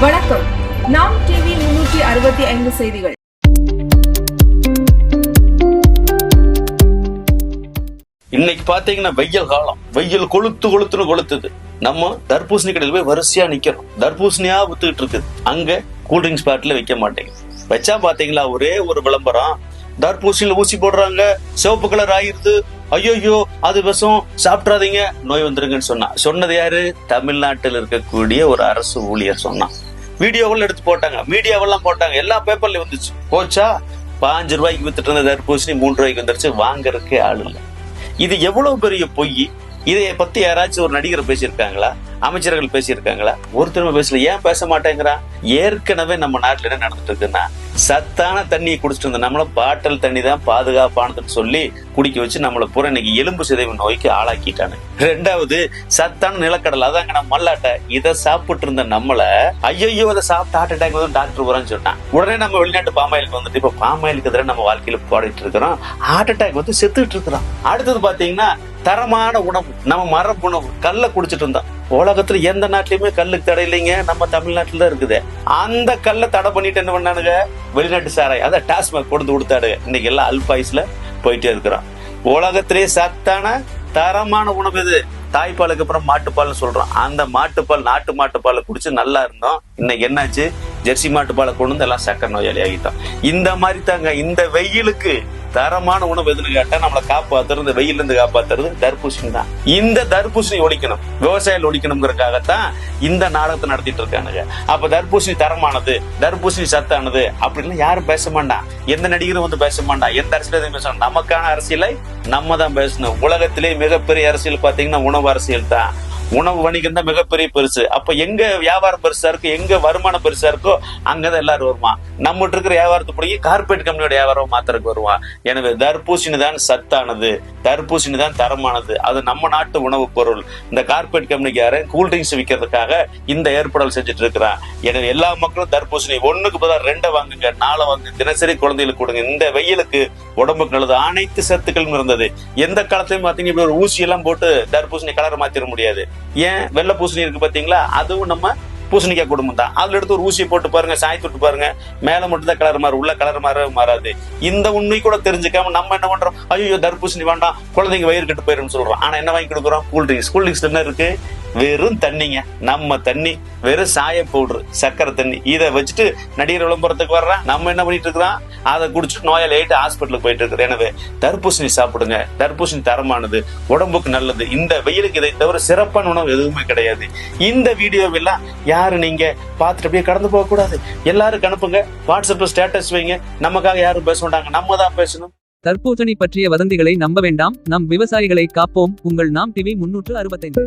வணக்கம். நாம் டிவி முன்னூற்றி அறுபத்தி ஐந்து செய்திகள். இன்னைக்கு பாத்தீங்கன்னா வெயில் காலம். வெயில் கொளுத்து கொளுத்துன்னு கொளுத்துது. நம்ம தர்பூசணி கடையில் போய் வரிசையா நிக்கிறோம். தர்பூசணியா வித்துக்கிட்டு இருக்குது. அங்க கூல்ட்ரிங்க்ஸ் பாட்டில வைக்க மாட்டேங்க. வச்சா பாத்தீங்களா ஒரே ஒரு விளம்பரம். தர்பூசணியில ஊசி போடுறாங்க. சிவப்பு கலர் ஆயிருது. ஐயோயோ அது விஷம். சாப்பிட்றாதீங்க. நோய் வந்துருங்கன்னு சொன்னா. சொன்னது யாரு? தமிழ்நாட்டில் இருக்கக்கூடிய ஒரு அரசு ஊழியர் சொன்னான். வீடியோவெல்லாம் எடுத்து போட்டாங்க. மீடியாவெல்லாம் போட்டாங்க. எல்லா பேப்பர்லையும் வந்துச்சு. போச்சா? பாஞ்சு ரூபாய்க்கு வித்துட்டு இருந்த தர்பூசணி மூன்று ரூபாய்க்கு வந்துருச்சு. வாங்குறதுக்கே ஆள் இல்லை. இது எவ்வளவு பெரிய பொய்? இதை பத்தி யாராச்சும் ஒரு நடிகர் பேசியிருக்காங்களா? அமைச்சர்கள் பேசியிருக்காங்களா? ஒருத்தருமே பேசல. ஏன் பேச மாட்டேங்கிறான் ஏற்கனவே நம்ம நாட்டில் என்ன நடந்துட்டு இருக்குன்னா சத்தான தண்ணியை குடிச்சிட்டு இருந்த நம்மள பாட்டல் தண்ணி தான் பாதுகாப்பானதுன்னு சொல்லி குடிக்க வச்சு நம்மளை பூரா இன்னைக்கு எலும்பு சிதைவு நோய்க்கு ஆளாக்கிட்டானு ரெண்டாவது சத்தான நிலக்கடலை அதாங்க நம்ம மல்லாட்டை. இதை சாப்பிட்டு இருந்த நம்மள ஐயோ அதை சாப்பிட்டு ஹார்ட் அட்டாக் வந்து டாக்டர் வரேன்னு சொன்னான். உடனே நம்ம வெளிநாட்டு பாமாயிலுக்கு வந்துட்டு இப்ப பாமாயிலுக்கு எதிராக நம்ம வாழ்க்கையில போடிட்டு இருக்கிறோம். ஹார்ட் அட்டாக் வந்து செத்துட்டு இருக்கிறோம். அடுத்தது பாத்தீங்கன்னா தரமான உணவு நம்ம மரபு உணவு கல்ல குடிச்சிட்டு இருந்தோம் உலகத்துல எந்த நாட்டிலயுமே கல்லுக்கு தடை இல்லைங்க. நம்ம தமிழ்நாட்டில் தான் இருக்குது. அந்த கல்லை தடை பண்ணிட்டு என்ன பண்ணானுங்க? வெளிநாட்டு சாராய் அதான் டாஸ்மாக் கொடுத்து கொடுத்தாடு இன்னைக்கு எல்லாம் அல்பாயுஸ்ல போயிட்டே இருக்கிறோம். உலகத்திலேயே சத்தான தரமான உணவு இது தாய்ப்பாலுக்கு அப்புறம் மாட்டுப்பால்னு சொல்றோம். அந்த மாட்டுப்பால் நாட்டு மாட்டுப்பாலை குடிச்சு நல்லா இருந்தோம். இன்னைக்கு என்னாச்சு? ஜெர்சி மாட்டு பாலை கொண்டு வந்து எல்லாம் சக்கரை நோயாளி ஆகிட்டான் இந்த மாதிரி தாங்க இந்த வெயிலுக்கு தரமான உணவு எதுன்னு கேட்டா நம்மளை காப்பாத்துறது இந்த வெயில இருந்து காப்பாத்துறது தர்பூசணி தான். இந்த தர்பூசணி ஒழிக்கணும். விவசாயிகள் ஒழிக்கணுங்கிறதுக்காகத்தான் இந்த நாடகத்தை நடத்திட்டு இருக்கானுங்க. அப்ப தர்பூசணி தரமானது தர்பூசணி சத்தானது அப்படின்னு யாரும் பேச மாட்டான். எந்த நடிகரும் வந்து பேச மாட்டான். எந்த அரசியலும் பேச நமக்கான அரசியலை நம்ம தான் பேசணும். உலகத்திலே மிகப்பெரிய அரசியல் பாத்தீங்கன்னா உணவு அரசியல் தான். உணவு வணிகம் தான் மிகப்பெரிய பெருசு. அப்ப எங்க வியாபாரம் பெருசா இருக்கோ எங்க வருமானம் பெருசா இருக்கோ அங்கதான் எல்லாரும் வருவான். நம்மகிட்ட இருக்கிற வியாபாரத்தை பிடிக்கி கார்பரேட் கம்பெனியோட வியாபாரம் மாத்திரக்கு வருவான். எனவே தர்பூசணி தான் சத்தானது. தர்பூசணி தான் தரமானது. அது நம்ம நாட்டு உணவு பொருள். இந்த கார்பரேட் கம்பெனிக்கு யாரு? கூல்ட்ரிங்க்ஸ் விற்கிறதுக்காக இந்த ஏற்பாடுகள் செஞ்சுட்டு இருக்கிறான். எனவே எல்லா மக்களும் தர்பூசணி ஒண்ணுக்கு பதிலாக ரெண்டை வாங்குங்க நாளை வாங்க தினசரி குழந்தைகளுக்கு கொடுங்க. இந்த வெயிலுக்கு உடம்புக்கு நல்லது. அனைத்து சத்துக்களும் இருந்தது. எந்த காலத்திலும் பார்த்தீங்கன்னா இப்படி ஒரு ஊசி எல்லாம் போட்டு தர்பூசணி கலரை மாத்திர முடியாது. ஏன் வெள்ளை பூசணி இருக்கு பாத்தீங்களா? அதுவும் நம்ம பூசணிக்காய் குடும்பம் தான். அதுல எடுத்து ஒரு ஊசியை போட்டு பாருங்க சாய் தொட்டு பாருங்க. மேல மட்டும் தான் கலர் மாறும் உள்ள கலர் மாற மாறாது. இந்த உண்மை கூட தெரிஞ்சுக்காம நம்ம என்ன பண்றோம்? ஐயோ தர்பூசணி வேண்டாம் குழந்தைங்க வயிறு கட்டு போயிருன்னு சொல்றோம். ஆனா என்ன வாங்கி கொடுக்குறோம்? கூல் ட்ரிங்க்ஸ் கூல் ட்ரிங்க்ஸ் என்ன இருக்கு? வெறும் தண்ணிங்க. நம்ம தண்ணி வெறும் சாய பவுடர் சக்கரை தண்ணி. இதை வச்சுட்டு நடிகர் விளம்பரத்துக்கு வர்றான். நம்ம என்ன பண்ணிட்டு இருக்கிறோம்? அதை குடிச்சிட்டு நோயால் ஏட்டு ஹாஸ்பிட்டலுக்கு போயிட்டு இருக்குது. எனவே தர்பூசணி சாப்பிடுங்க. தர்பூசணி தரமானது உடம்புக்கு நல்லது. இந்த வெயிலுக்கு இதை தவிர சிறப்பான உணவு எதுவுமே கிடையாது. இந்த வீடியோவெல்லாம் யாரு நீங்க பார்த்துட்டு அப்படியே கடந்து போகக்கூடாது. எல்லாருக்கும் எல்லாரும் அனுப்புங்க. வாட்ஸ்அப்ல ஸ்டேட்டஸ் வைங்க. நமக்காக யாரும் பேச மாட்டாங்க. நம்ம தான் பேசணும். தர்பூசணி பற்றிய வதந்திகளை நம்ப வேண்டாம். நம் விவசாயிகளை காப்போம். உங்கள் நாம் டிவி முன்னூற்று அறுபத்தைந்து.